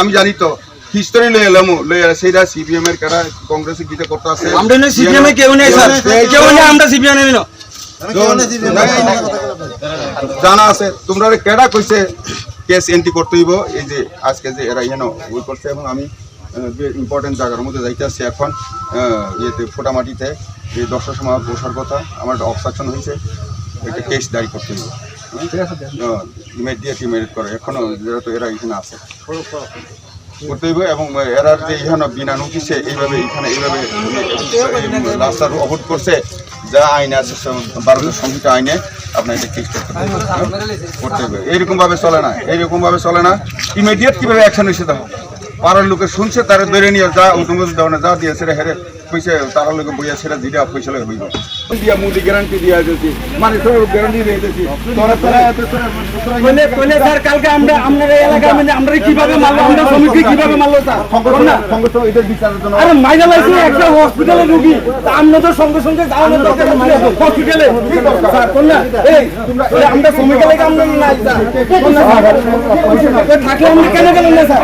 আমি জানি তো। হিস্টোরি এলাম সেইটা সিপিএম এর কারা কংগ্রেসে গিতে করতে আছে আমরা না সিপিএম এ কেউ নেই স্যার। কেউ নেই আমরা সিপিএম নেই না। জানা আছে। তোমরা কেডা কইছে কেস এন্ট্রি করতে হইব? এই যে আজকে যে এরা ইয়েন ওই করছে এবং আমি ইম্পর্টেন্ট জায়গার মধ্যে যাইতেছি এখন ইয়েতে ফোটামাটিতে যে দশটার সময় বসার কথা আমার অবসাকশন হয়েছে একটা কেস দায়ী করতে হইব। ইমিডিয়েট ইমিডিয়েট করে। এখনও যেহেতু এরা এখানে আছে। করতে হইব এবং যে এখানে বিনা নোটিশে এইভাবে এখানে এইভাবে রাস্তার করছে যা আইন আছে ভারতের সংহিতা আইনে আপনার এটা কেস করতে হবে। করতে এইরকম ভাবে চলে না এইরকম ভাবে চলে না। ইমিডিয়েট কীভাবে অ্যাকশন দেখো। পাড়ার লোকে শুনছে তারা ধরে নিয়ে যা দেওয়া যা দিয়েছে হেরে পয়সা তারা লোকে বইয়া সেটা দিলে পয়সা লগে হইব দিয়া মুদি গ্যারান্টি দিয়া দিয়েছি মানে তোর গ্যারান্টি দিয়ে দিয়েছি তোরা তোরা কোনে কোনে স্যার কালকে আমরা আমাদের এলাকা মানে আমরা কীভাবে মারলো আমরা শ্রমিককে কীভাবে মারলো স্যার সংগঠন এটার বিচারের জন্য আরে মাইনা লাইছে একটা হসপিটালে রুগী তা আমরা তো সঙ্গে সঙ্গে যাওয়ানোর দরকার হসপিটালে স্যার কোন না এই আমরা এলাকা আমরা নাই স্যার কোন না স্যার? থাকলে আমরা কেন গেলেন না স্যার?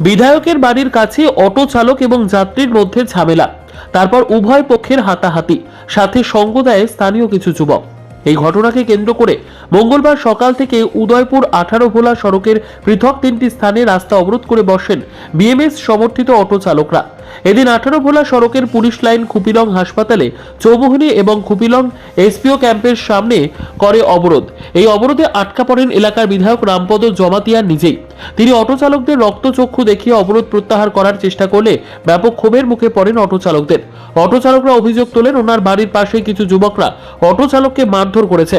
বিধায়কের বাড়ির কাছে অটো চালক এবং যাত্রীর মধ্যে ঝামেলা। তারপর উভয় পক্ষের হাতাহাতি। সাথে সঙ্গ দেয় স্থানীয় কিছু যুবক। এই ঘটনাকে কেন্দ্র করে মঙ্গলবার সকাল থেকে উদয়পুর আঠারো ভোলা সড়কের পৃথক তিনটি স্থানে রাস্তা অবরোধ করে বসেন বিএমএস সমর্থিত অটো চালকরা। এদিন আঠারো ভোলা সড়কের পুলিশ লাইন খুপিলং হাসপাতালে চৌমুহনী এবং খুপিলং এসপিও ক্যাম্পের সামনে করে অবরোধ। এই অবরোধে আটকা পড়েন এলাকার বিধায়ক রামপদ জমাতিয়া নিজেই। তিনি অটো চালকদের রক্তচক্ষু দেখিয়ে অবরোধ প্রত্যাহার করার চেষ্টা করলে ব্যাপক ক্ষোভের মুখে পড়েন অটো চালকদের। অটো চালকরা অভিযোগ তোলেন, ওনার বাড়ির পাশে কিছু যুবকরা অটো চালককে মারধর করেছে।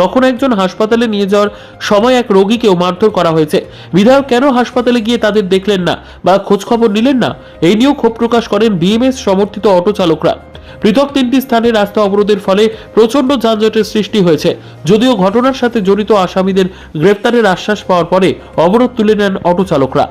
তখন একজন হাসপাতালে নিয়ে যাওয়ার সময় এক রোগীকেও মারধর করা হয়েছে। বিধায়ক কেন হাসপাতালে গিয়ে তাদের দেখলেন না বা খোঁজখবর নিলেন না? এই নিয়েও ক্ষোভ প্রকাশ করেন বিএমএস সমর্থিত অটো চালকরা। পৃথক তিনটি স্থানে রাস্তা অবরোধের ফলে প্রচণ্ড যানজটের সৃষ্টি হয়েছে। যদিও ঘটনার সাথে জড়িত আসামিদের গ্রেপ্তারের আশ্বাস পাওয়ার পরে অবরোধ তুলে নেন অটো চালকরা।